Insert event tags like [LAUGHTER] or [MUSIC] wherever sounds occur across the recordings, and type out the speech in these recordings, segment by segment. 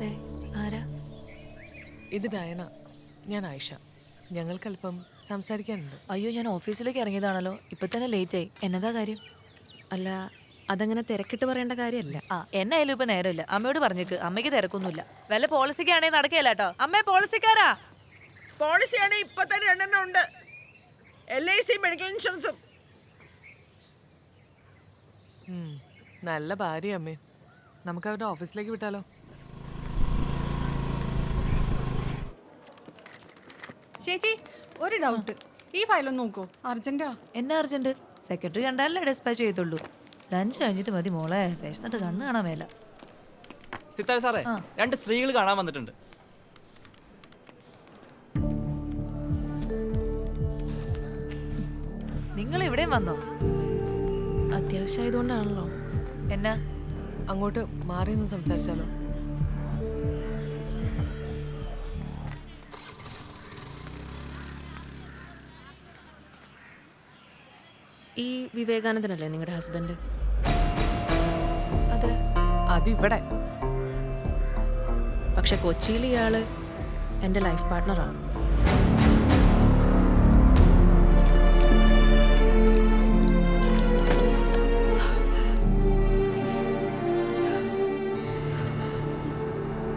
അതെ. ആരാ? ഇത് ഡയന ഞാൻ ആയിഷ. ഞങ്ങൾക്കല്പം സംസാരിക്കാനുണ്ട്. അയ്യോ ഞാൻ ഓഫീസിലേക്ക് ഇറങ്ങിയതാണല്ലോ. ഇപ്പൊ തന്നെ ലേറ്റ് ആയി എന്നതാ കാര്യം? അല്ല അതങ്ങനെ തിരക്കിട്ട് പറയേണ്ട കാര്യമല്ല. ആ എന്നായാലും ഇപ്പൊ നേരമില്ല. അമ്മയോട് പറഞ്ഞേക്ക്. അമ്മയ്ക്ക് തിരക്കൊന്നുമില്ല. വല്ല പോളിസിക്കാണെങ്കിൽ നടക്കുകയല്ല കേട്ടോ. അമ്മേ പോളിസിക്കാരാ? പോളിസിയാണ് ഇപ്പൊ തന്നെ രണ്ടെണ്ണം ഉണ്ട്. എൽ ഐ സി മെഡിക്കൽ ഇൻഷുറൻസും ഉം, നല്ല ഭാര്യ അമ്മേ. നമുക്ക് അവരുടെ ഓഫീസിലേക്ക് വിട്ടാലോ? ചേച്ചി ഒരു ഡൗട്ട് ഈ ഫയൽ ഒന്ന് നോക്കൂ. അർജന്റാ എന്നാ അർജന്റ് സെക്രട്ടറി കണ്ടാലല്ലേ ഡിസ്പാച്ച് ചെയ്തുള്ളൂ ലഞ്ച് കഴിഞ്ഞിട്ട് മതി മോളെ. വിശന്നിട്ട് കണ്ണ് കാണാൻ മേല. സിത്താര സാറേ രണ്ട് സ്ത്രീകൾ കാണാൻ വന്നിട്ടുണ്ട്. നിങ്ങൾ ഇവിടെയും വന്നോ? അത്യാവശ്യമായതുകൊണ്ടാണല്ലോ. എന്നാ? അങ്ങോട്ട് മാറി നിന്ന് സംസാരിച്ചാലോ? ഈ വിവേകാനന്ദനല്ലേ നിങ്ങളുടെ ഹസ്ബൻഡ്? അതെ. അതിവിടെ. പക്ഷെ കൊച്ചിയിൽ ഇയാൾ എന്റെ ലൈഫ് പാർട്ട്ണറാണ്.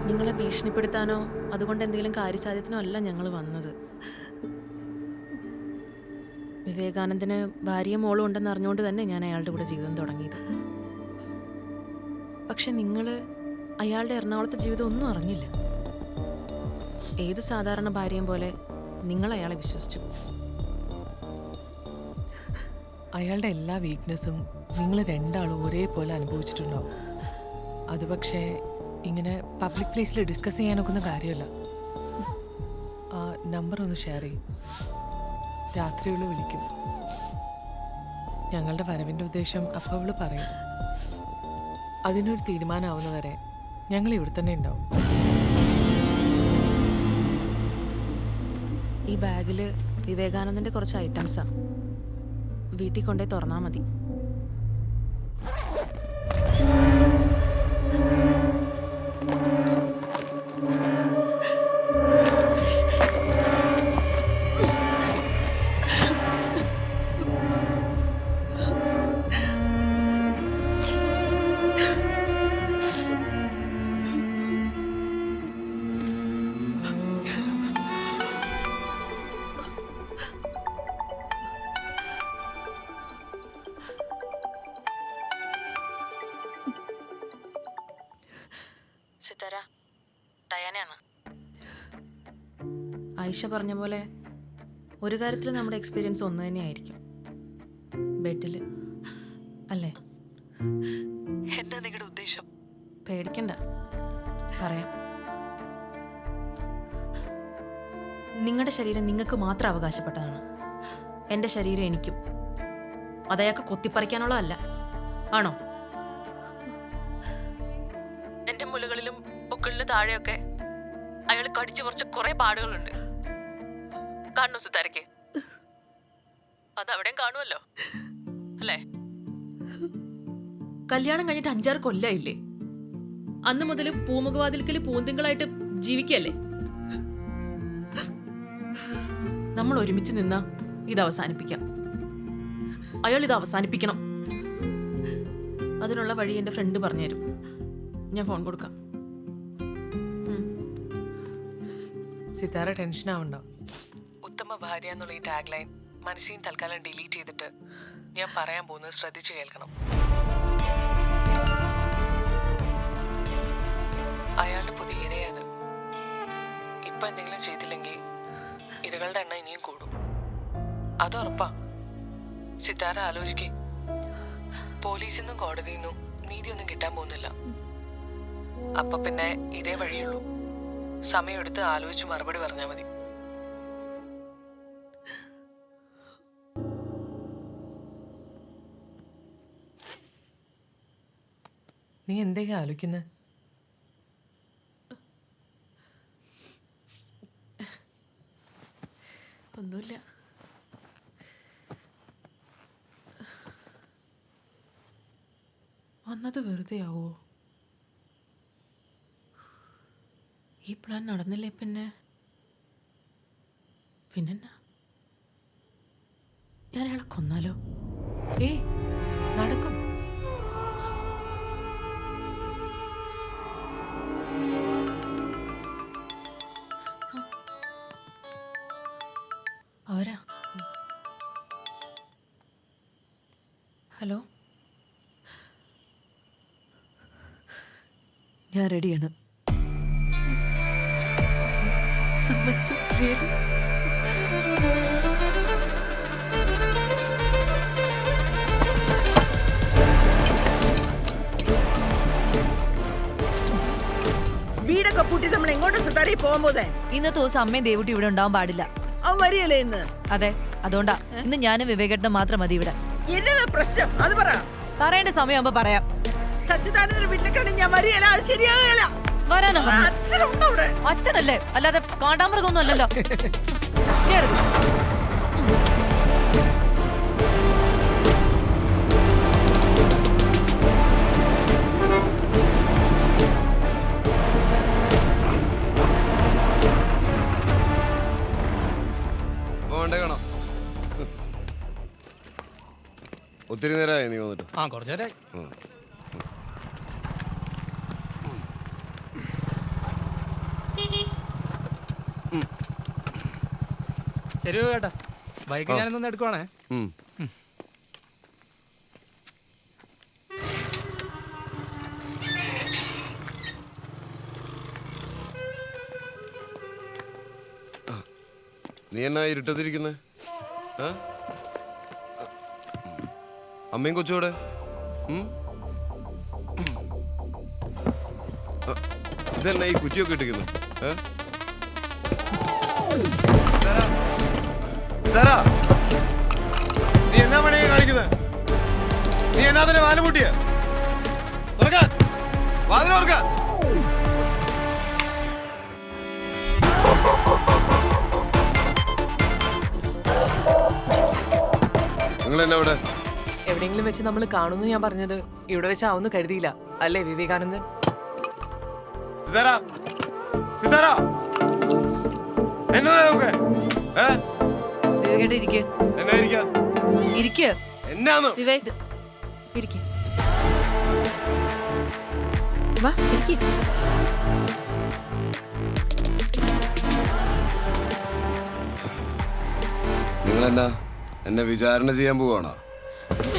നിങ്ങളെ ഭീഷണിപ്പെടുത്താനോ അതുകൊണ്ട് എന്തെങ്കിലും കാര്യസാധ്യത്തിനോ അല്ല ഞങ്ങൾ വന്നത്. വിവേകാനന്ദന് ഭാര്യയും മോളും ഉണ്ടെന്ന് അറിഞ്ഞുകൊണ്ട് തന്നെ ഞാൻ അയാളുടെ കൂടെ ജീവിതം തുടങ്ങിയത്. പക്ഷെ നിങ്ങൾ അയാളുടെ എറണാകുളത്തെ ജീവിതം ഒന്നും അറിഞ്ഞില്ല. ഏത് സാധാരണ ഭാര്യയും പോലെ നിങ്ങൾ അയാളെ വിശ്വസിച്ചു. അയാളുടെ എല്ലാ വീക്ക്നെസ്സും നിങ്ങൾ രണ്ടാളും ഒരേപോലെ അനുഭവിച്ചിട്ടുണ്ടാവും. അത് പക്ഷേ ഇങ്ങനെ പബ്ലിക് പ്ലേസിൽ ഡിസ്കസ് ചെയ്യാനൊക്കുന്ന കാര്യമല്ല. ആ നമ്പർ ഒന്ന് ഷെയർ ചെയ്യും. രാത്രിയുള്ള വിളിക്കും. ഞങ്ങളുടെ വരവിന്റെ ഉദ്ദേശം അപ്പോൾ അവൾ പറയും. അതിനൊരു തീരുമാനമാവുന്നവരെ ഞങ്ങൾ ഇവിടെ തന്നെ ഉണ്ടാവും. ഈ ബാഗിൽ വിവേകാനന്ദന്റെ കുറച്ച് ഐറ്റംസാണ് വീട്ടിൽ കൊണ്ടുപോയി തുറന്നാൽ മതി. സിത്താര ഡയാനയാണ്. ആയിഷ പറഞ്ഞ പോലെ ഒരു കാര്യത്തിൽ നമ്മുടെ എക്സ്പീരിയൻസ് ഒന്ന് തന്നെയായിരിക്കും. ബെഡിൽ അല്ലേ? എന്താ നിങ്ങളുടെ ഉദ്ദേശം? പേടിക്കണ്ട. പറയാം. നിങ്ങളുടെ ശരീരം നിങ്ങൾക്ക് മാത്രം അവകാശപ്പെട്ടതാണ്. എന്റെ ശരീരം എനിക്കും. അതയാൾക്ക് കൊത്തിപ്പറിക്കാനുള്ളതല്ല. ആണോ? താഴെയൊക്കെ അയാൾ കടിച്ചു കുറച്ച് കുറെ പാടുകളുണ്ട്. കാണു സുതാരക്ക് അതവിടെയും കാണുമല്ലോ. അല്ലേ? കല്യാണം കഴിഞ്ഞിട്ട് അഞ്ചാറ് കൊല്ലായില്ലേ? അന്ന് മുതൽ പൂമുഖവാതിൽക്കൽ പൂന്തിങ്കളായിട്ട് ജീവിക്കല്ലേ? നമ്മൾ ഒരുമിച്ച് നിന്ന ഇത് അവസാനിപ്പിക്കാം. അയാൾ ഇത് അവസാനിപ്പിക്കണം. അതിനുള്ള വഴി എന്റെ ഫ്രണ്ട് പറഞ്ഞുതരും ഞാൻ ഫോൺ കൊടുക്കാം. സിതാര ടെൻഷൻ ആവണ്ട? ഉത്തമ ഭാര്യ എന്നുള്ള ഈ ടാഗ് ലൈൻ മനസ്സിൽ തൽക്കാലം ഡിലീറ്റ് ചെയ്തിട്ട് ഞാൻ പറയാൻ പോകുന്നത് ശ്രദ്ധിച്ചു കേൾക്കണം. അയാളുടെ പുതിയ ഇരയത് ഇപ്പൊ എന്തെങ്കിലും ചെയ്തില്ലെങ്കിൽ ഇരകളുടെ എണ്ണം ഇനിയും കൂടും. അത് ഉറപ്പാ. സിതാര ആലോചിക്കേ. പോലീസിൽ നിന്നും കോടതിയിൽ നിന്നും നീതിയൊന്നും കിട്ടാൻ പോകുന്നില്ല. അപ്പൊ പിന്നെ ഇതേ വഴിയുള്ളൂ. സമയമെടുത്ത് ആലോചിച്ച് മറുപടി പറഞ്ഞാൽ മതി. നീ എന്തൊക്കെയാ ആലോചിക്കുന്നത് ഒന്നുമില്ല. വന്നത് വെറുതെ ആവോ ഈ പ്ലാൻ നടന്നില്ലേ പിന്നെ? പിന്നെന്നാ? ഞാൻ അയാളെ കൊന്നാലോ? ഏയ് നടക്കും. അവരാ? ഹലോ? ഞാൻ റെഡിയാണ് പൂട്ടി നമ്മൾ എങ്ങോട്ട് സിത്താരി പോകാൻ പോതേ ഇന്നത്തെ ദിവസം അമ്മയും ദേവുട്ടി ഇവിടെ ഉണ്ടാവാൻ പാടില്ല. അവൻ വരികയല്ലേ ഇന്ന്? അതെ അതുകൊണ്ടാ. ഇന്ന് ഞാനും വിവേകേട്ടനും മാത്രം മതി ഇവിടെ. എന്നതാ പ്രശ്നം? അത് പറ. പറയേണ്ട സമയമാകുമ്പോ പറയാം. സച്ചിദാനന്ദന്റെ വീട്ടിലേക്കാണ് ഞാൻ വരികയല്ല അത് ശരിയാകുകയല്ല വരാനോ. അച്ഛനുണ്ടോ അവിടെ അച്ഛനല്ലേ? അല്ലാതെ കാണ്ടാമൃഗമൊന്നും അല്ലല്ലോ. കേറ്. ഒത്തിരി നേരമായി നീ വന്നിട്ട്. ആ കുറച്ച് നേരമായി. ശരി കേട്ടാ ബൈക്ക് ഞാനൊന്ന് എടുക്കുവാണേ. നീ എന്നാ ഇരുട്ടത്തിരിക്കുന്നേ? ആ? അമ്മയും കൊച്ചുകൂടെ ഇതെന്നെ ഈ കുറ്റിയൊക്കെ ഇട്ടിരിക്കുന്നു? നീ എന്നാ പണിയാ കാണിക്കുന്നത് നീ എന്നാ തന്നെ വാൽ പൂട്ടിയ? തുറക്കാൻ വാതിൽ തുറക്കാൻ നിങ്ങൾ എന്നാ ഇവിടെ? എവിടെയെങ്കിലും വെച്ച് നമ്മൾ കാണുന്നു ഞാൻ പറഞ്ഞത് ഇവിടെ വെച്ച് വെച്ചാവുന്നു കരുതിയില്ല. അല്ലേ വിവേകാനന്ദൻ? സിതാരാ സിതാരാ. എന്നതാ ഇതൊക്കെ? ഏ? വിവേകേട്ടൻ ഇരിക്ക്. എന്നാ ഇരിക്കാ? ഇരിക്ക്. എന്നാന്ന്? വിവേക് ഇരിക്ക്. വാ ഇരിക്ക്. നിങ്ങൾ എന്നാ എന്നെ വിചാരണ ചെയ്യാൻ പോവാണോ?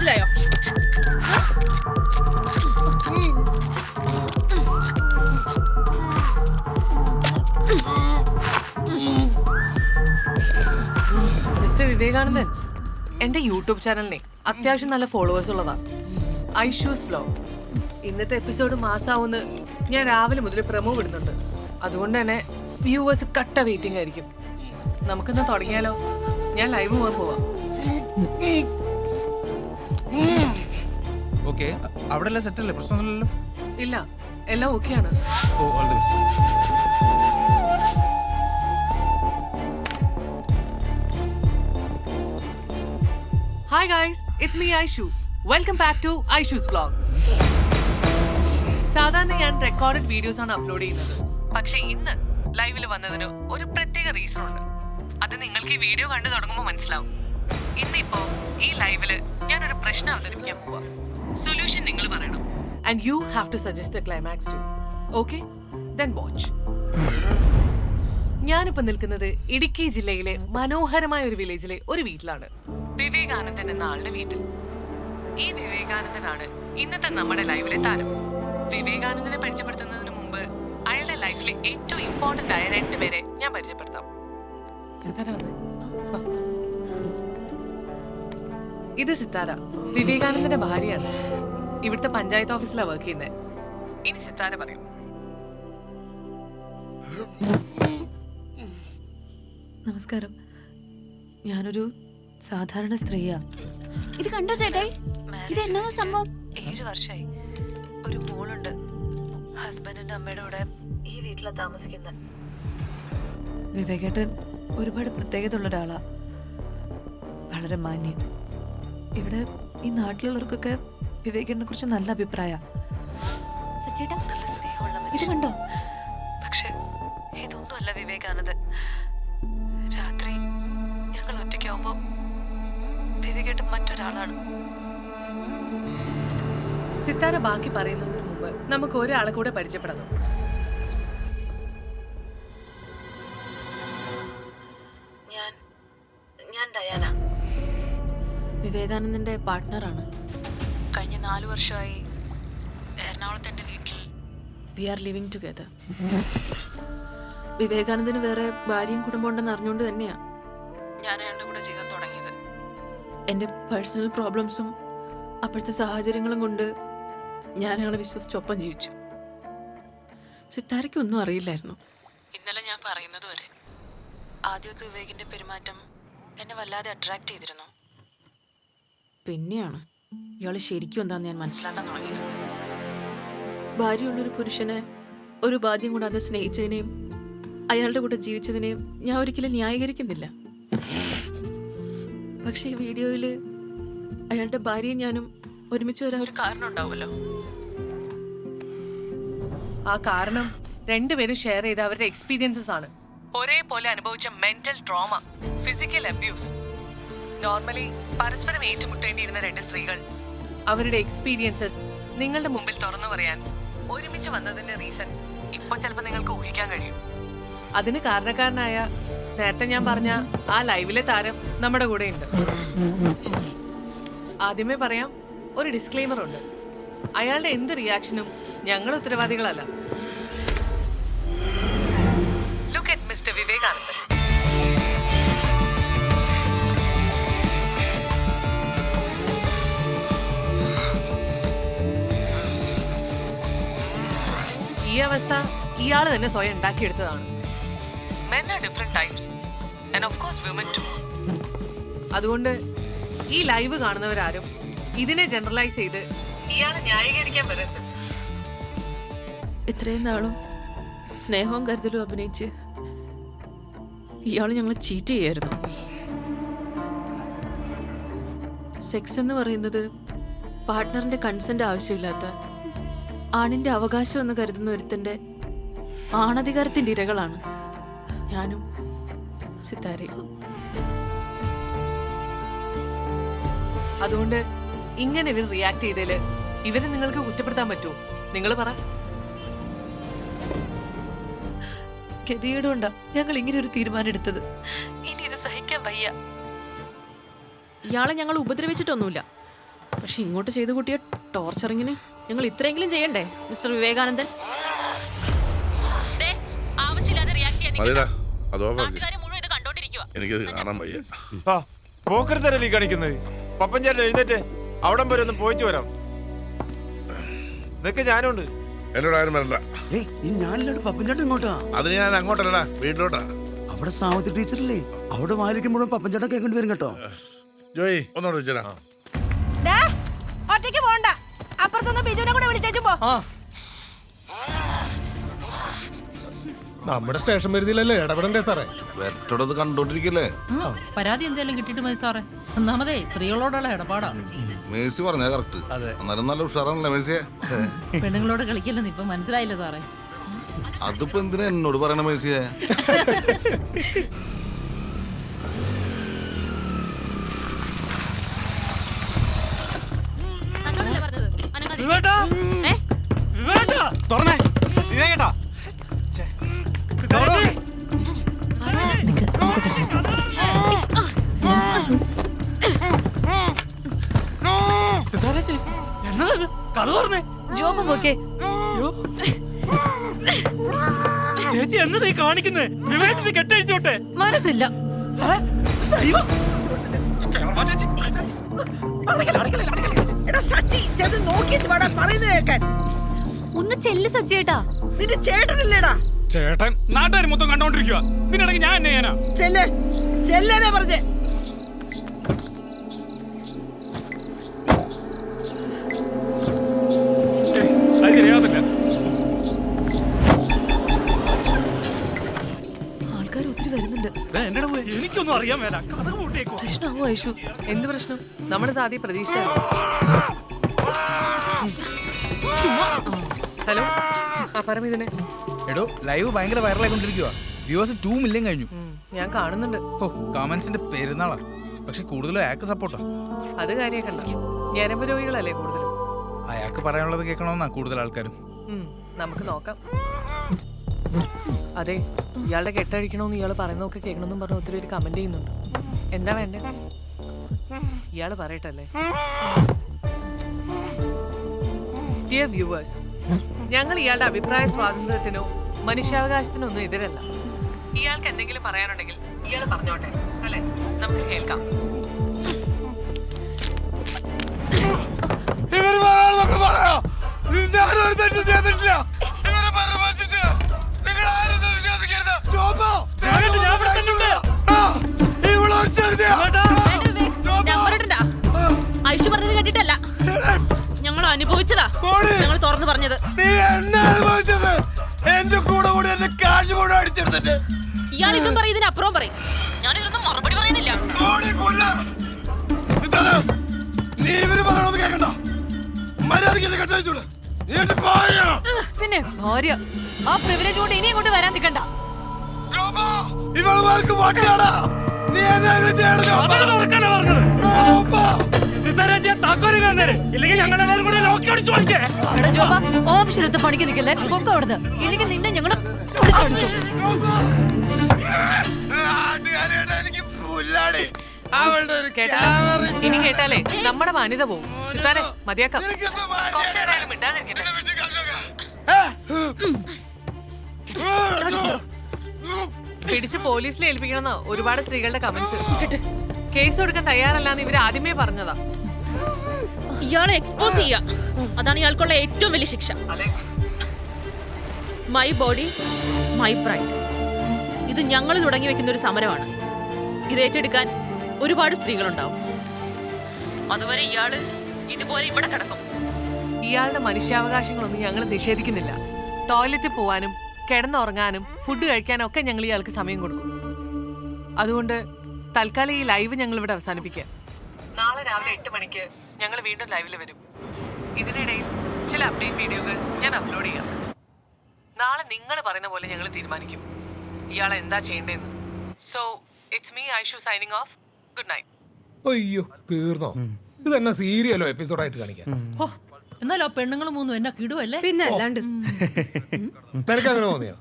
മനസ്സിലായോ? മിസ്റ്റർ വിവേകാനന്ദൻ എന്റെ യൂട്യൂബ് ചാനലിനെ അത്യാവശ്യം നല്ല ഫോളോവേഴ്സ് ഉള്ളതാ. ഐഷൂസ് വ്ലോഗ് ഇന്നത്തെ എപ്പിസോഡ് മാസാവുന്ന് ഞാൻ രാവിലെ മുതൽ പ്രമോ വിടുന്നുണ്ട്. അതുകൊണ്ട് തന്നെ വ്യൂവേഴ്സ് കട്ട വെയിറ്റിംഗ് ആയിരിക്കും. നമുക്കിന്ന് തുടങ്ങിയാലോ? ഞാൻ ലൈവ് പോകാൻ പോവാം. ഓക്കെ. അവിടെ എല്ലാം സെറ്റ് അല്ലേ പ്രശ്നമൊന്നുമില്ലല്ലോ? ഇല്ല. എല്ലാം ഓക്കെയാണ്. ഓ all the best hi guys it's me Aishu welcome back to Aishu's vlog സാധാരണ ഞാൻ റെക്കോർഡഡ് വീഡിയോസ് ആണ് അപ്ലോഡ് ചെയ്യുന്നത്. പക്ഷെ ഇന്ന് ലൈവിൽ വന്നതിന് ഒരു പ്രത്യേക റീസൺ ഉണ്ട്. അത് നിങ്ങൾക്ക് ഈ വീഡിയോ കണ്ടു തുടങ്ങുമ്പോൾ മനസ്സിലാവും. ഇന്നിപ്പോ ഈ ലൈവിൽ ഞാൻ ഒരു പ്രശ്നം അവതരിപ്പിക്കാൻ പോവാ. സൊല്യൂഷൻ നിങ്ങൾ പറയണം. And you have to suggest the climax too okay then watch ഞാനിപ്പോ നിൽക്കുന്നത് ഇടുക്കി ജില്ലയിലെ മനോഹരമായ ഒരു വില്ലേജിലെ ഒരു വീട്ടിലാണ്. വിവേകാനന്ദൻ എന്ന ആളുടെ വീട്ടിൽ. ഈ വിവേകാനന്ദനാണ് ഇന്നത്തെ നമ്മുടെ ലൈവിലെ താരം. വിവേകാനന്ദനെ പരിചയപ്പെടുത്തുന്നതിന് മുമ്പ് അയാളുടെ ലൈഫിലെ ഏറ്റവും ഇമ്പോർട്ടന്റ് ആയ രണ്ടുപേരെ ഞാൻ പരിചയപ്പെടുത്താം. വന്നേ. ഇത് സിത്താര. വിവേകാനന്ദന്റെ ഭാര്യയാണ്. ഇവിടുത്തെ പഞ്ചായത്ത് ഓഫീസിലാണ് വർക്ക് ചെയ്യുന്നത് ഇനി സിത്താര പറയും. നമസ്കാരം. ഞാനൊരു സാധാരണ സ്ത്രീയാ. ഇത് കണ്ടോ ചേട്ടായി? ഇത് എന്നാ സംഭവം? ഏഴ് വർഷമായി ഒരു മോളുണ്ട്. ഹസ്ബൻഡിന്റെ അമ്മയുടെ കൂടെ ഈ വീട്ടിലാ താമസിക്കുന്നത് വിവേകേട്ടൻ ഒരുപാട് പ്രത്യേകത ഉള്ള ഒരാളാ. വളരെ മാന്യൻ. ഇവിടെ ഈ നാട്ടിലുള്ളവർക്കൊക്കെ വിവേകിനെ കുറിച്ച് നല്ല അഭിപ്രായ. ഇത് കണ്ടോ? പക്ഷെ ഇതൊന്നും അല്ല വിവേകാനന്ദൻ രാത്രി ഞങ്ങൾ ഒറ്റയ്ക്കാവുമ്പോ വിവേകേട്ട് മറ്റൊരാളാണ്. സിത്താര ബാക്കി പറയുന്നതിന് മുമ്പ് നമുക്ക് ഒരാളെ കൂടെ പരിചയപ്പെടണം. വിവേകാനന്ദന്റെ പാർട്ട്ണറാണ്. കഴിഞ്ഞ നാലു വർഷമായി എറണാകുളത്ത് എന്റെ വീട്ടിൽ വി ആർ ലിവിങ് ടുഗദർ. വിവേകാനന്ദന് വേറെ ഭാര്യയും കുടുംബം ഉണ്ടെന്ന് അറിഞ്ഞുകൊണ്ട് തന്നെയാ. ഞാൻ അയാളുടെ കൂടെ ജീവിതം തുടങ്ങിയത്. എന്റെ പേഴ്സണൽ പ്രോബ്ലംസും അപ്പോഴത്തെ സാഹചര്യങ്ങളും കൊണ്ട് ഞാൻ അയാളെ വിശ്വസിച്ചൊപ്പം ജീവിച്ചു. സിത്താരയ്ക്കൊന്നും അറിയില്ലായിരുന്നു. ഇന്നലെ ഞാൻ പറയുന്നത് വരെ ആദ്യമൊക്കെ വിവേകിന്റെ പെരുമാറ്റം എന്നെ വല്ലാതെ അട്രാക്ട് ചെയ്തിരുന്നു. പിന്നെയാണ്. ഇയാൾ ശരിക്കും എന്താന്ന് ഞാൻ മനസ്സിലാക്കാൻ തുടങ്ങിയത്. ഭാര്യയുള്ളൊരു പുരുഷനെ ഒരു ബാധ്യം കൂടാതെ സ്നേഹിച്ചതിനെയും അയാളുടെ കൂടെ ജീവിച്ചതിനെയും ഞാൻ ഒരിക്കലും ന്യായീകരിക്കുന്നില്ല. പക്ഷെ ഈ വീഡിയോയിൽ അയാളുടെ ഭാര്യയും ഞാനും ഒരുമിച്ച് വരാൻ ഒരു കാരണം ഉണ്ടാവുമല്ലോ. ആ കാരണം രണ്ടുപേരും ഷെയർ ചെയ്ത അവരുടെ എക്സ്പീരിയൻസസ് ആണ്. ഒരേപോലെ അനുഭവിച്ച mental trauma physical abuse. Normally പരസ്പരം ഏറ്റുമുട്ടേണ്ടിയിരുന്ന രണ്ട് സ്ത്രീകൾ. അവരുടെ എക്സ്പീരിയൻസസ് നിങ്ങളുടെ മുമ്പിൽ തുറന്നു പറയാൻ ഒരുമിച്ച് വന്നതിന്റെ റീസൺ ഇപ്പൊ ചിലപ്പോൾ നിങ്ങൾക്ക് ഊഹിക്കാൻ കഴിയും. അതിന് കാരണക്കാരനായ നേരത്തെ ഞാൻ പറഞ്ഞ ആ ലൈവിലെ താരം നമ്മുടെ കൂടെ ഉണ്ട് ആദ്യമേ പറയാം ഒരു ഡിസ്ക്ലെയിമർ ഉണ്ട്. അയാളുടെ എന്ത് റിയാക്ഷനും ഞങ്ങൾ ഉത്തരവാദികളല്ല. ലുക്ക് അറ്റ് മിസ്റ്റർ വിവേകാനന്ദൻ ഈ അവസ്ഥ ഇയാൾ തന്നെ സ്വയം ഉണ്ടാക്കിയെടുത്തതാണ്. Men are different types and of course women too അതുകൊണ്ട് ഈ ലൈവ് കാണുന്നവരാരും ഇതിനെ ജനറലൈസ് ചെയ്ത് ഇയാളെ ന്യായീകരിക്കാൻ വരരുത്. ഇത്രയും നാളും സ്നേഹവും കരുതലും അഭിനയിച്ച് ഇയാൾ ഞങ്ങളെ ചീറ്റ് ചെയ്യായിരുന്നു. സെക്സ് എന്ന് പറയുന്നത് പാർട്ട്ണറിന്റെ കൺസെന്റ് ആവശ്യമില്ലാത്ത ആണിന്റെ അവകാശം എന്ന് കരുതുന്ന ഒരുത്തന്റെ ആണധികാരത്തിന്റെ ഇരകളാണ്. ഞാനും സിത്താരയും. അതുകൊണ്ട് ഇങ്ങനെ ഇവർ റിയാക്ട് ചെയ്തതിൽ ഇവരെ നിങ്ങൾക്ക് കുറ്റപ്പെടുത്താൻ പറ്റുമോ? നിങ്ങൾ പറ. ഗതികേടുകൊണ്ടാ ഞങ്ങൾ ഇങ്ങനെ ഒരു തീരുമാനം എടുത്തത്. ഇനി ഇത് സഹിക്കാൻ വയ്യ. ഇയാളെ ഞങ്ങൾ ഉപദ്രവിച്ചിട്ടൊന്നുമില്ല. പക്ഷെ ഇങ്ങോട്ട് ചെയ്തു കൂട്ടിയ ടോർച്ചറിങ്ങിന് ഞങ്ങൾ ഇത്രയെങ്കിലും ചെയ്യണ്ടേ മിസ്റ്റർ വിവേകാനന്ദൻ? ആവശ്യമില്ലാതെ റിയാക്ട് ചെയ്യാൻ മതിടാ അതോ പറഞ്ഞു മുഴുവൻ ഇത് കണ്ടോണ്ടിരിക്കുക എനിക്കത് കാണാൻ വയ്യ. ആ പോക്കരുത്തരല്ലേ ഈ കാണിക്കുന്നത്? പപ്പൻ ചേട്ടൻ എഴുന്നേറ്റ് അവിടം വരെ ഒന്ന് പോയിച്ചു വരാം. നിനക്ക് ഞാനുണ്ട്. എന്നോട് ആരും വരണ്ട. ഏയ് ഈ ഞാനില്ലാണ്ട് പപ്പൻചേട്ടൻ ഇങ്ങോട്ടാ അതിന് ഞാൻ അങ്ങോട്ടല്ലടാ വീട്ടിലോട്ടാ. അവിടെ സാമത്തി ടീച്ചറില്ലേ? അവിടെ വായിക്കുമ്പോഴും പപ്പൻചേട്ടൻ കേൾക്കേണ്ടി വരും കേട്ടോ. ജോയി ഒന്നോട് വെച്ചടാ അപ്പുറത്തൊന്ന് ബിജുവിനെ കൂടെ വിളിച്ചേച്ചു പോ. നമ്മുടെ സ്റ്റേഷൻ പരിധിയിലല്ലേ ഇടപെടണ്ടേ സാറേ? വെറ്റോടത് കണ്ടോണ്ടിരിക്കല്ലേ? പരാതി എന്തെങ്കിലും കിട്ടിയിട്ട് മതി സാറേ. ഒന്നാമതേ സ്ത്രീകളോടുള്ള ഇടപാടാ. മേഴ്സി പറഞ്ഞാ കറക്റ്റ് അന്നേരം നല്ല ഉഷാറാണല്ലേ മേഴ്സിയെ? പെണ്ണുങ്ങളോട് കളിക്കില്ലെന്ന് ഇപ്പൊ മനസ്സിലായില്ല സാറേ? അതിപ്പോ എന്തിനാ എന്നോട് പറയണ മേഴ്സിയെ? [LAUGHS] അനങ്ങാതിരിക്കാൻ. തുറന്നേ. വിവേകേട്ടാ ജോബ് പോക്കേ. ചേച്ചി എന്നതായി കാണിക്കുന്നത് വിവേകത്തിന് കെട്ടഴിച്ചോട്ടെ മനസ്സില്ല. എടാ സച്ചി ചെന്ന് നോക്കി വാടാ പറയുന്നത് കേൾക്കാൻ. ഒന്ന് ചെല്ല് സച്ചേട്ടാ നിന്റെ ചേട്ടനില്ലേടാ. ചേട്ടൻ നാട്ടുകാർ മൊത്തം കണ്ടോണ്ടിരിക്കുക ഇതിനിടയ്ക്ക് ഞാൻ എന്നെ ചെയ്യാനാ ചെല്ല് ചെല്ലേനെ പറഞ്ഞേ. അത് ശരിയാകത്തില്ല ആൾക്കാർ ഒത്തിരി വരുന്നുണ്ട് എനിക്കൊന്നും അറിയാൻ വേണ്ട പ്രശ്നമാവോ ഐഷു എന്ത് പ്രശ്നം? നമ്മളിത് ആദ്യം പ്രതീക്ഷ. ഹലോ. ആ പരമിതിനെ എടോ ലൈവ് ഭയങ്കര വൈറലായിക്കൊണ്ടിരിക്കുക വ്യൂവേഴ്സ് ടൂ മില്യൺ കഴിഞ്ഞു. ഞാൻ കാണുന്നുണ്ട്. ഓ കമന്റ്സിന്റെ പെരുന്നാളാ. പക്ഷെ കൂടുതലും അയാൾക്ക് സപ്പോർട്ടാ അത് കാര്യക്കണ്ട ഞരമ്പ് രോഗികളല്ലേ കൂടുതലും? അയാൾക്ക് പറയാനുള്ളത് കേൾക്കണമെന്നാ കൂടുതൽ ആൾക്കാരും. നമുക്ക് നോക്കാം. അതെ ഇയാളുടെ കെട്ടഴിക്കണമെന്ന് ഇയാൾ പറയുന്നതൊക്കെ കേൾക്കണമെന്നും പറഞ്ഞ് ഒത്തിരി പേര് കമന്റ് ചെയ്യുന്നുണ്ട്. എന്താ വേണ്ടേ? ഇയാൾ പറയട്ടല്ലേ? ഡിയർ വ്യൂവേഴ്സ് ഞങ്ങൾ ഇയാളുടെ അഭിപ്രായ സ്വാതന്ത്ര്യത്തിനോ മനുഷ്യാവകാശത്തിനോ ഒന്നും എതിരല്ല. ഇയാൾക്ക് എന്തെങ്കിലും പറയാനുണ്ടെങ്കിൽ ഇയാൾ പറഞ്ഞോട്ടെ അല്ലെ? നമുക്ക് കേൾക്കാം. ഞാനൊരു തെറ്റും ചെയ്തിട്ടില്ല. പറഞ്ഞത്. നീ എന്നെ അനുഭവിച്ചത്? എന്റെ കൂടെ കൂടെ എന്റെ കാശ് കൂടെ അടിച്ചെടുത്തിട്ട്. ഇയാൾ ഇതും പറയും ഇതിനപ്പുറം പറയും. ഞാൻ ഇതിനൊന്നും മറുപടി പറയുന്നില്ല. മോളി കൊല്ല. ഇതാണ്, നീ ഇവർ പറയണത് കേക്കണ്ട. മര്യാദയ്ക്ക് എന്നെ നീ എന്റെ പിന്നെ ഭാര്യ. ആ പ്രിവിലേജ് കൊണ്ട് ഇനി കൊണ്ട് വരാൻ നിൽക്കണ്ട. ഇവളുമാർക്ക് വട്ടിയാടാ നീ എന്നെ അങ്ങനെ ചെയ്യണം ജോബോ. ജോബോ. ഇല്ലെങ്കിൽ ഞങ്ങളുടെ പേരും കൂടെ ലോക്കി അടിച്ചു വലിക്കേ എടാ ജോബ ഓഫീസിലെടുത്ത് പണിക്ക് നിൽക്കല്ലേ? പൊക്ക അവിടുന്ന്? ഇല്ലെങ്കിൽ നിന്നെ ഞങ്ങൾ എനിക്ക് പുല്ലാടി. അവളുടെ ഒരു ക്യാമറ ഇനി കേട്ടാലേ നമ്മുടെ മാന്യത പോവും. മതിയാക്കാം? കുറച്ചു നേരം മിണ്ടാതിരിക്കട്ടെ? പിടിച്ച് പോലീസിൽ ഏൽപ്പിക്കണമെന്ന് ഒരുപാട് സ്ത്രീകളുടെ കമന്റ്സ് കേസ് കൊടുക്കാൻ തയ്യാറല്ലാന്ന് ഇവർ ആദ്യമേ പറഞ്ഞതാ. ഇയാളെ എക്സ്പോസ് ചെയ്യാ. അതാണ് ഇയാൾക്കുള്ള ഏറ്റവും വലിയ ശിക്ഷ. മൈ ബോഡി മൈ പ്രൈഡ് ഇത് ഞങ്ങൾ തുടങ്ങി വെക്കുന്ന ഒരു സമരമാണ്. ഇത് ഏറ്റെടുക്കാൻ ഒരുപാട് സ്ത്രീകളുണ്ടാവും. അതുവരെ ഇയാൾ ഇതുപോലെ ഇവിടെ കിടക്കും. ഇയാളുടെ മനുഷ്യാവകാശങ്ങളൊന്നും ഞങ്ങൾ നിഷേധിക്കുന്നില്ല. ടോയ്ലറ്റിൽ പോവാനും കിടന്നുറങ്ങാനും ഫുഡ് കഴിക്കാനും ഒക്കെ ഞങ്ങൾ ഇയാൾക്ക് സമയം കൊടുക്കും. അതുകൊണ്ട് തൽക്കാലം ഈ ലൈവ് ഞങ്ങൾ ഇവിടെ അവസാനിപ്പിക്കാം. നാളെ രാവിലെ എട്ട് മണിക്ക് ഞങ്ങൾ വീണ്ടും ലൈവിൽ വരും. ഇതിനിടയിൽ ചില അപ്ഡേറ്റ് വീഡിയോകൾ ഞാൻ അപ്ലോഡ് ചെയ്യാം. നാളെ നിങ്ങൾ പറയുന്ന പോലെ ഞങ്ങൾ തീരുമാനിക്കും. ഇയാൾ എന്താ ചെയ്യേണ്ടതെന്ന്. So it's me Aishu signing off good night അയ്യോ തീർന്നോ? ഇത് തന്നെ സീരിയലോ എപ്പിസോഡായിട്ട് കാണിക്കാൻ? ഓ എന്നാലും ആ പെണ്ണുങ്ങൾ മൂന്നും എന്നെ കിടുവല്ലേ? പിന്നെ അല്ലാണ്ട്. നിനക്ക് അങ്ങനെ തോന്നിയോ?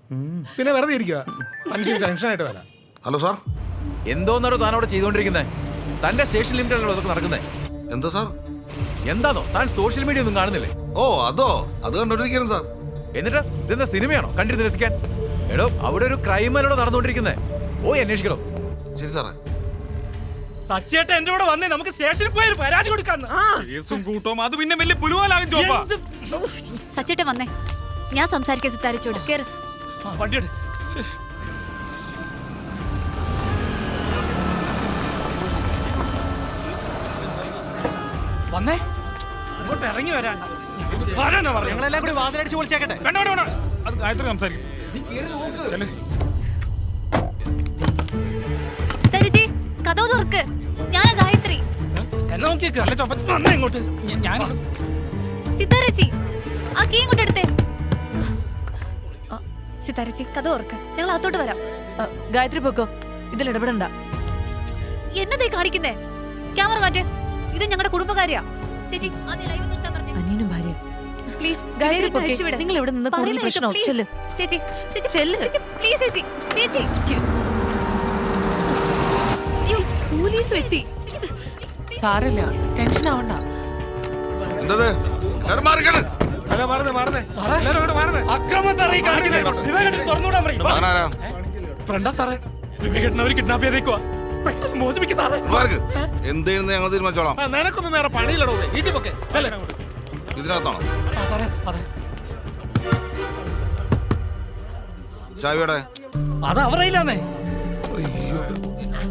പിന്നെ വെറുതെ ഇരിക്കുക മനുഷ്യൻ ടെൻഷനായിട്ട് വരാം. Hello sir. എന്തോന്നാടോ താൻ അവിടെ ചെയ്തോണ്ടിരിക്കുന്നത് തന്റെ സ്റ്റേഷൻ ലിമിറ്റിലല്ലോ അതൊക്കെ നടക്കുന്നത് എന്താ സാർ? എന്താണോ താൻ സോഷ്യൽ മീഡിയ ഒന്നും കാണുന്നില്ലേ? ഓ അതോ? അത് കണ്ടോണ്ടിരിക്കുന്നു സാർ. എന്നിട്ട് ഇതെന്താ സിനിമയാണോ? കണ്ടിരുന്ന് രസിക്കാൻ? എടോ അവിടെ ഒരു ക്രൈം അല്ലോ നടന്നുകൊണ്ടിരിക്കുന്നത് ഓ അന്വേഷിക്കണോ ശരി സാറേ. സച്ചേട്ട എന്റെ കൂടെ വന്നേ നമുക്ക് സ്റ്റേഷനിൽ പോയി ഒരു പരാതി കൊടുക്കാന്ന്. കേസും കൂട്ടവും അത് പിന്നെ വലിയ പുലുവാലാകും ചോപ്പാ. സച്ചേട്ടൻ വന്നേ. ഞാൻ സംസാരിക്കാൻ സിത്താരിച്ചോട് കേറ്. വണ്ടി വന്നേ. ഇറങ്ങി വരാണ്ട. വരാനാ പറഞ്ഞത്. ഞങ്ങളെല്ലാം കൂടി വാതിലടിച്ച് പൊളിച്ചേക്കട്ടെ. വേണ്ട വേണ്ട വേണ്ട. അത് ഗായത്രി സംസാരിക്കും. ചെല്ല്. സിത്താരിച്ചി കഥ തുറക്ക്. ഞാനാ ഗായത്രി. എന്നെ നോക്കിയേക്ക്. അല്ല ചോപ്പ വന്നേ ഇങ്ങോട്ട്. ഞാൻ- ഞാൻ സിത്താരച്ചി ആ കീ ഇങ്ങോട്ട് എടുത്തേ. സിത്താരച്ചി കഥ ഓർക്ക് ഞങ്ങൾ അകത്തോട്ട് വരാം. ആ, ഗായത്രി പൊക്കോ. ഇതിൽ ഇടപെടണ്ട. എന്നതേ കാണിക്കുന്നേ? ക്യാമറ മാറ്റ്. ഇത് ഞങ്ങളുടെ കുടുംബകാര്യാ. ചേച്ചി ആദ്യം ലൈവ് നിർത്താൻ പറഞ്ഞേ. അനിയനും ഭാര്യ പ്ലീസ് ഗായത്രി പൊക്കെ. നിങ്ങൾ ഇവിടെ നിന്ന് കൂടുതൽ പ്രശ്നമാവും. ചെല്ല്. ചേച്ചി ചേച്ചി ചെല്ല്. ചേച്ചി പ്ലീസ് ചേച്ചി ചേച്ചി. അയ്യോ, പോലീസും എത്തി. സാരല്ല ടെൻഷൻ ആവണ്ട. എന്തത്? മാറിക്കണം. അല്ല മാറുന്നേ മാറുന്നേ. എല്ലാവരും അങ്ങോട്ട് മാറുന്നേ. അക്രമം സാറേ ഈ കാണിക്കുന്നത്. വിവേകേട്ടൻ തുറന്നുവിടാൻ പറയും. ഞാനാരാ ഫ്രണ്ടാ സാറേ. വിവേകേട്ടൻ അവർ കിഡ്നാപ്പ് ചെയ്തേക്കുവാ. പെട്ടെന്ന് മോചിപ്പിക്കുക സാറേ. മാർക്ക് എന്ത് ചെയ്യുന്നത് ഞങ്ങൾ തീരുമാനിച്ചോളാം. നിനക്കൊന്നും വേറെ പണിയില്ലടോ വീട്ടിൽ പൊക്കെ. ഇതിനകത്താണോ? ചാവിയുടെ അത് അവരയില്ലാന്നേ.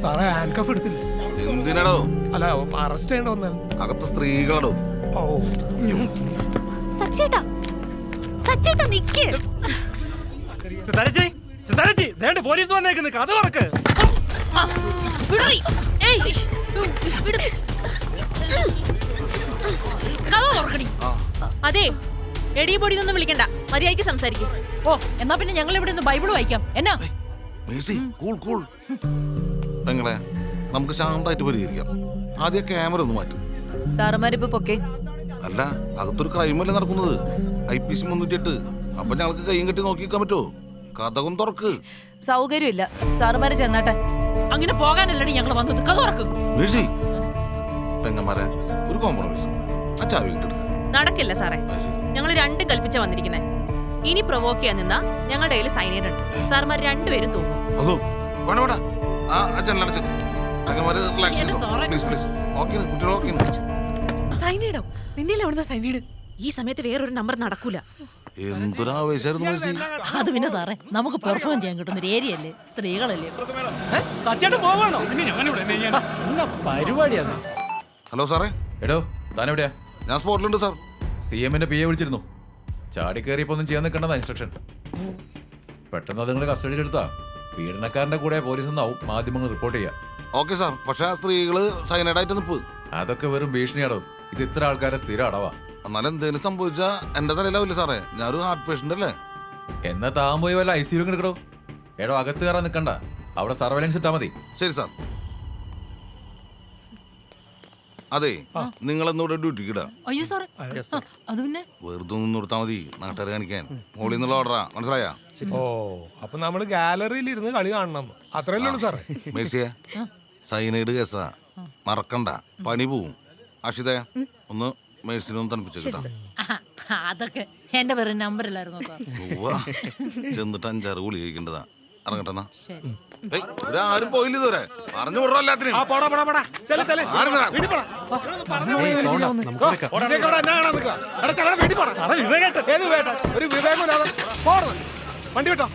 സാറേ ഹാൻഡ് എടുത്തില്ല? എന്തിനാടോ? അല്ല അറസ്റ്റ് ചെയ്യേണ്ട വന്നാൽ അകത്ത് സ്ത്രീകളടോ? ഓ. സച്ചേട്ടാ സച്ചേട്ടാ നിക്ക്. സിതാരച്ചി സിതാരച്ചി ദേണ്ട് പോലീസ് വന്നേക്കുന്നു. കഥ തുറക്ക്. കഥ തുറക്കടി. അതെ എടി പൊടി ഒന്നും വിളിക്കണ്ട. മര്യാദയ്ക്ക് സംസാരിക്കും. ഓ എന്നാ പിന്നെ ഞങ്ങൾ ഇവിടെ നിന്ന് ബൈബിൾ വായിക്കാം. എന്നാ? Mercy cool cool. പെങ്ങളെ നമുക്ക് ശാന്തമായിട്ട് പരിഹരിക്കാം. ആദ്യം ക്യാമറ ഒന്ന് മാറ്റും. സാറുമാരിപ്പോ പൊക്കെ. അല്ല അകത്തൊരു ക്രൈമല്ലേ നടക്കുന്നത്. ഐ പി സി മുന്നൂറ്റി എട്ട് അപ്പൊ ഞങ്ങൾക്ക് കൈയും കെട്ടി നോക്കി നിൽക്കാൻ പറ്റുമോ? കഥകും തുറക്ക്. സൗകര്യമില്ല. സാറുമാര് ചെന്നാട്ടെ. അങ്ങനെ പോകാനല്ലടി ഞങ്ങൾ വന്നത്. കഥ തുറക്കും. മേഴ്സി. പെങ്ങന്മാരെ ഒരു കോംപ്രമൈസ് നടക്കില്ല സാറേ. ഞങ്ങൾ രണ്ടും കൽപ്പിച്ച വന്നിരിക്കുന്നേ. ഇനി പ്രൊവോക്ക് ചെയ്യാൻ നിന്നാ ഞങ്ങളുടെ കയ്യിൽ സൈനൈഡ് ഉണ്ട് സാർമാർ രണ്ടുപേരും തൂങ്ങും. അതോ വേണ്ട വേണ്ട. ആ റിലാക്സ്. പ്ലീസ് പ്ലീസ് ഓക്കെ കുട്ടികൾ ഓക്കെ നിന്നെ എവിടുന്ന സൈനീട് ഈ സമയത്ത് വേറൊരു നമ്പർ നടക്കൂല. എന്തൊരു ആവേശമായിരുന്നു മേഴ്സി അത് പിന്നെ സാറേ നമുക്ക് പെർഫോം ചെയ്യാൻ കിട്ടുന്ന ഒരു ഏരിയ അല്ലേ? സ്ത്രീകളല്ലേ? സച്ചേട്ടൻ പോവാണോ? പരിപാടിയാണ് ഹലോ സാറേ. എടോ താനെവിടെയാ? ഞാൻ സ്പോട്ടിലുണ്ട് സാർ. സി എമ്മിന്റെ പി എ വിളിച്ചിരുന്നു. ചാടി കയറിയപ്പോ ഒന്നും ചെയ്യാൻ നിൽക്കേണ്ടതാ ഇൻസ്ട്രക്ഷൻ പെട്ടെന്ന് അത് നിങ്ങൾ കസ്റ്റഡിയിൽ എടുത്താ. പീഡനക്കാരന്റെ കൂടെ പോലീസ് എന്നാവും മാധ്യമങ്ങൾ റിപ്പോർട്ട് ചെയ്യാം. ഓക്കെ സാർ പക്ഷെ ആ സ്ത്രീകൾ സൈനഡായിട്ട് നിപ്പ്. അതൊക്കെ വെറും ഭീഷണിയാടോ? ഇത് ഇത്ര ആൾക്കാരെ സ്ഥിരം അടവാ. എന്നാലും എന്തെങ്കിലും സംഭവിച്ചാ എന്റെ തലയിലാവില്ല സാറേ? ഞാനൊരു ഹാർട്ട് പേഷ്യന്റ് അല്ലേ? എന്നാ താൻ പോയി വല്ല ഐ സിയിലും കിടക്കടോ. എടോ അകത്ത് കയറാൻ നിൽക്കണ്ട അവിടെ സർവൈലൻസ് ഇട്ടാ മതി. ശരി സാർ. അതെ നിങ്ങളെന്നോട് ഡ്യൂട്ടിക്ക് ഇടാ. അയ്യോ സാറേ അത് പിന്നെ? വെറുതെ ഒന്ന് നിർത്താൽ മതി. നാട്ടുകാരെ കാണിക്കാൻ. മോളിൽ നിന്നുള്ള ഓർഡറാ മനസ്സിലായാ? ഓ അപ്പൊ നമ്മൾ ഗാലറിയിൽ ഇരുന്ന് കളി കാണണം അത്രയല്ലേ ഉള്ളൂ സാറേ. മേഴ്സിയ സൈനൈഡ് കേസാ മറക്കണ്ട. പണി പോവും. അക്ഷിതേ ഒന്ന് മേഴ്സിനെ ഒന്ന് തണുപ്പിച്ചു കിട്ടാം. അതൊക്കെ എന്റെ വെറും നമ്പറിലായിരുന്നു സാർ. ഉവ്വ. ചെന്നിട്ട് അഞ്ചാറ് ഗുളി കഴിക്കേണ്ടതാ. ഇറങ്ങട്ടെ എന്നാ. ഏയ്, ഇവരാരും പോയില്ല ഇതുവരെ. പറഞ്ഞു വിടറോ എല്ലാത്തിനും. ആ പോടാ പോടാ പോടാ. ചെല ചെല ആരും തരാം. വീട്ടിൽ പോടാ. ഒരു വിവേകം ഒരു വിവേകം വണ്ടി വിട്ടോ?